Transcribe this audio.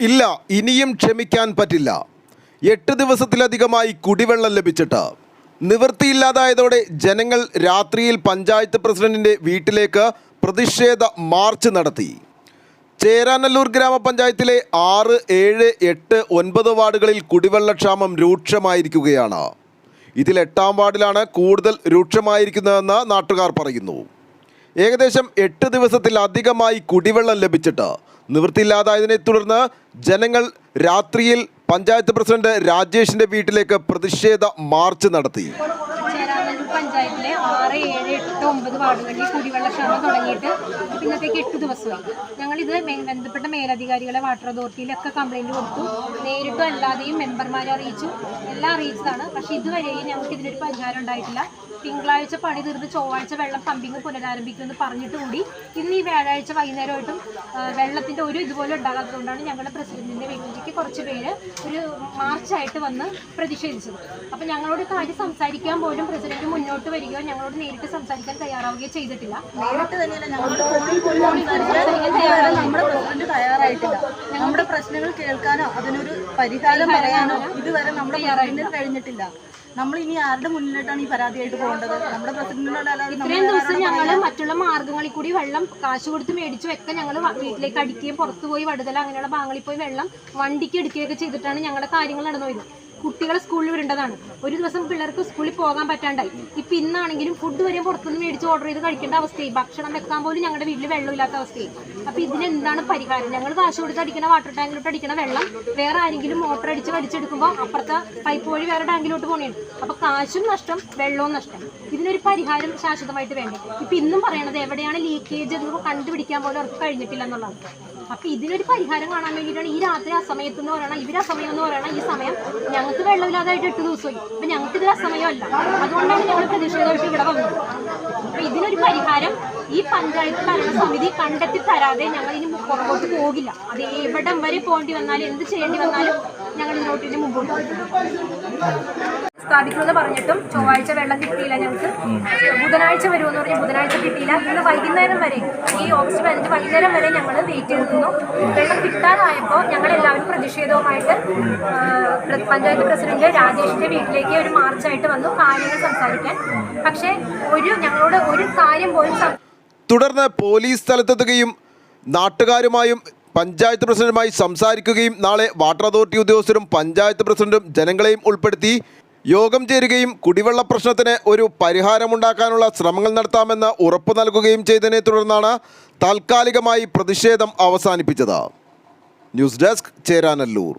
ഇല്ല ഇനിയും ക്ഷമിക്കാൻ പറ്റില്ല. എട്ട് ദിവസത്തിലധികമായി കുടിവെള്ളം ലഭിച്ചിട്ട്. നിവൃത്തിയില്ലാതായതോടെ ജനങ്ങൾ രാത്രിയിൽ പഞ്ചായത്ത് പ്രസിഡന്റിന്റെ വീട്ടിലേക്ക് പ്രതിഷേധ മാർച്ച് നടത്തി. ചേരാനല്ലൂർ ഗ്രാമപഞ്ചായത്തിലെ ആറ് ഏഴ് എട്ട് ഒൻപത് വാർഡുകളിൽ കുടിവെള്ളക്ഷാമം രൂക്ഷമായിരിക്കുകയാണ്. ഇതിൽ എട്ടാം വാർഡിലാണ് കൂടുതൽ രൂക്ഷമായിരിക്കുന്നതെന്ന് നാട്ടുകാർ പറയുന്നു. ഏകദേശം എട്ട് ദിവസത്തിലധികമായി കുടിവെള്ളം ലഭിച്ചിട്ട് നിവൃത്തിയില്ലാതായതിനെ തുടർന്ന് ജനങ്ങൾ രാത്രിയിൽ പഞ്ചായത്ത് പ്രസിഡന്റ് രാജേഷിന്റെ വീട്ടിലേക്ക് പ്രതിഷേധ മാർച്ച് നടത്തി. പഞ്ചായത്തിലെ ആറ് ഏഴ് എട്ട് ഒമ്പത് വാർഡുകളിൽ കുടിവെള്ളക്ഷാമം തുടങ്ങിയിട്ട് ഇന്നത്തേക്ക് എട്ട് ദിവസമായി ഞങ്ങളിത് ബന്ധപ്പെട്ട മേലധികാരികളെ വാട്ടർ അതോറിറ്റിയിലൊക്കെ കംപ്ലൈന്റ് കൊടുത്തു. നേരിട്ടും അല്ലാതെയും മെമ്പർമാരെ അറിയിച്ചു. എല്ലാം അറിയിച്ചതാണ്. പക്ഷേ ഇതുവരെയും ഞങ്ങൾക്ക് ഇതിനൊരു പരിഹാരം ഉണ്ടായിട്ടില്ല. തിങ്കളാഴ്ച പണി തീർന്ന് ചൊവ്വാഴ്ച വെള്ളം പമ്പിങ് പുനരാരംഭിക്കുമെന്ന് പറഞ്ഞിട്ട് കൂടി ഇന്ന് ഈ വ്യാഴാഴ്ച വൈകുന്നേരമായിട്ടും വെള്ളത്തിന്റെ വെള്ളത്തിന്റെ ഒരു ഇതുപോലെ ഉണ്ടാകാത്തതുകൊണ്ടാണ് ഞങ്ങളുടെ പ്രസിഡന്റിന്റെ വീട്ടിലേക്ക് കുറച്ച് പേര് ഒരു മാർച്ചായിട്ട് വന്ന് പ്രതിഷേധിച്ചത്. അപ്പം ഞങ്ങളോട് കാര്യം സംസാരിക്കാൻ പോലും പ്രസിഡന്റ് മുന്നോട്ട് വരികയോ ഞങ്ങളോട് നേരിട്ട് സംസാരിക്കാൻ തയ്യാറാവുകയോ ചെയ്തിട്ടില്ല. തയ്യാറായിട്ടില്ല. നമ്മുടെ പ്രശ്നങ്ങൾ കേൾക്കാനോ അതിനൊരു പരിഹാരം പറയാനോ ഇതുവരെ നമ്മുടെ കഴിഞ്ഞിട്ടില്ല. നമ്മൾ ഇനി ആരുടെ മുന്നിലായിട്ടാണ് ഈ പരാതിയായിട്ട് പോകേണ്ടത്? നമ്മുടെ ഇത്രയും ദിവസം ഞങ്ങൾ മറ്റുള്ള മാർഗങ്ങളിൽ കൂടി വെള്ളം കാശ് കൊടുത്ത് മേടിച്ചു ഒക്കെ ഞങ്ങൾ വീട്ടിലേക്ക് അടിക്കുകയും പുറത്തു പോയി വടുതല അങ്ങനെയുള്ള ഭാഗങ്ങളിൽ പോയി വെള്ളം വണ്ടിക്ക് എടുക്കുകയൊക്കെ ചെയ്തിട്ടാണ് ഞങ്ങളുടെ കാര്യങ്ങൾ നടന്നു പോയത് കുട്ടികളെ സ്കൂളിൽ വിടേണ്ടതാണ്. ഒരു ദിവസം പിള്ളേർക്ക് സ്കൂളിൽ പോകാൻ പറ്റാണ്ടായി. ഇപ്പൊ ഇന്നാണെങ്കിലും ഫുഡ് വരെ പുറത്തുനിന്ന് മേടിച്ച് ഓർഡർ ചെയ്ത് കഴിക്കേണ്ട അവസ്ഥയായി. ഭക്ഷണം വെക്കാൻ പോലും ഞങ്ങളുടെ വീട്ടിൽ വെള്ളമില്ലാത്ത അവസ്ഥയായി. അപ്പൊ ഇതിനെന്താണ് പരിഹാരം? ഞങ്ങൾ കാശ് കൊടുത്ത് അടിക്കുന്ന വാട്ടർ ടാങ്കിലോട്ട് അടിക്കുന്ന വെള്ളം വേറെ ആരെങ്കിലും മോട്ടർ അടിച്ച് വലിച്ചെടുക്കുമ്പോൾ അപ്പുറത്തെ പൈപ്പ് വഴി വേറെ ടാങ്കിലോട്ട് പോകണേണ് അപ്പൊ കാശും നഷ്ടം വെള്ളവും നഷ്ടം. ഇതിനൊരു പരിഹാരം ശാശ്വതമായിട്ട് വേണ്ടേ? ഇപ്പൊ ഇന്നും പറയണത് എവിടെയാണ് ലീക്കേജ് എന്ന് കണ്ടുപിടിക്കാൻ പോലും അവർക്ക് കഴിഞ്ഞിട്ടില്ല എന്നുള്ളതാണ്. അപ്പൊ ഇതിനൊരു പരിഹാരം കാണാൻ വേണ്ടിയിട്ടാണ് ഈ രാത്രി അസമയത്ത് എന്ന് പറയണം ഇവർ അസമയം എന്ന് പറയണം ഈ സമയം ഞങ്ങൾക്ക് വെള്ളമില്ലാതായിട്ട് എട്ട് ദിവസമായി അപ്പൊ ഞങ്ങൾക്ക് ഇത് അസമയമല്ല അതുകൊണ്ടാണ് ഞങ്ങൾ പ്രതിഷേധമായിട്ട് ഇവിടെ വന്നത്. അപ്പൊ ഇതിനൊരു പരിഹാരം ഈ പഞ്ചായത്ത് ഭരണസമിതി കണ്ടെത്തി തരാതെ ഞങ്ങൾ ഇനി പുറകോട്ട് പോകില്ല. അത് എവിടം വരെ പോകേണ്ടി വന്നാലും എന്ത് ചെയ്യേണ്ടി വന്നാലും ഞങ്ങൾ ഇതിലോട്ട് ഇനി മുമ്പോട്ട് സ്ഥാപിക്കുമെന്ന് പറഞ്ഞിട്ടും ചൊവ്വാഴ്ച വെള്ളം കിട്ടിയില്ല ഞങ്ങൾക്ക്. ബുധനാഴ്ച വരുമെന്ന് പറഞ്ഞ് ബുധനാഴ്ച കിട്ടിയില്ല. ഇന്ന് വൈകുന്നേരം വരെ ഈ ഓഗസ്റ്റ് പതിനഞ്ച് വൈകുന്നേരം വരെ ഞങ്ങൾ വെയിറ്റ് ചെയ്ത് നിന്നു വെള്ളം കിട്ടാതായപ്പോൾ ഞങ്ങൾ എല്ലാവരും പ്രതിഷേധവുമായിട്ട് പഞ്ചായത്ത് പ്രസിഡന്റ് രാജേഷിന്റെ വീട്ടിലേക്ക് ഒരു മാർച്ചായിട്ട് വന്നു കാര്യങ്ങൾ സംസാരിക്കാൻ. പക്ഷേ ഒരു ഞങ്ങളോട് ഒരു കാര്യം പോലും തുടർന്ന് പോലീസ് സ്ഥലത്തെത്തുകയും നാട്ടുകാരുമായും പഞ്ചായത്ത് പ്രസിഡന്റുമായി സംസാരിക്കുകയും നാളെ വാട്ടർ അതോറിറ്റി ഉദ്യോഗസ്ഥരും പഞ്ചായത്ത് പ്രസിഡന്റും ജനങ്ങളെയും ഉൾപ്പെടുത്തി യോഗം ചേരുകയും കുടിവെള്ള പ്രശ്നത്തിന് ഒരു പരിഹാരമുണ്ടാക്കാനുള്ള ശ്രമങ്ങൾ നടത്താമെന്ന് ഉറപ്പു നൽകുകയും ചെയ്തതിനെ തുടർന്നാണ് താൽക്കാലികമായി പ്രതിഷേധം അവസാനിപ്പിച്ചത്. News desk Cheranallur.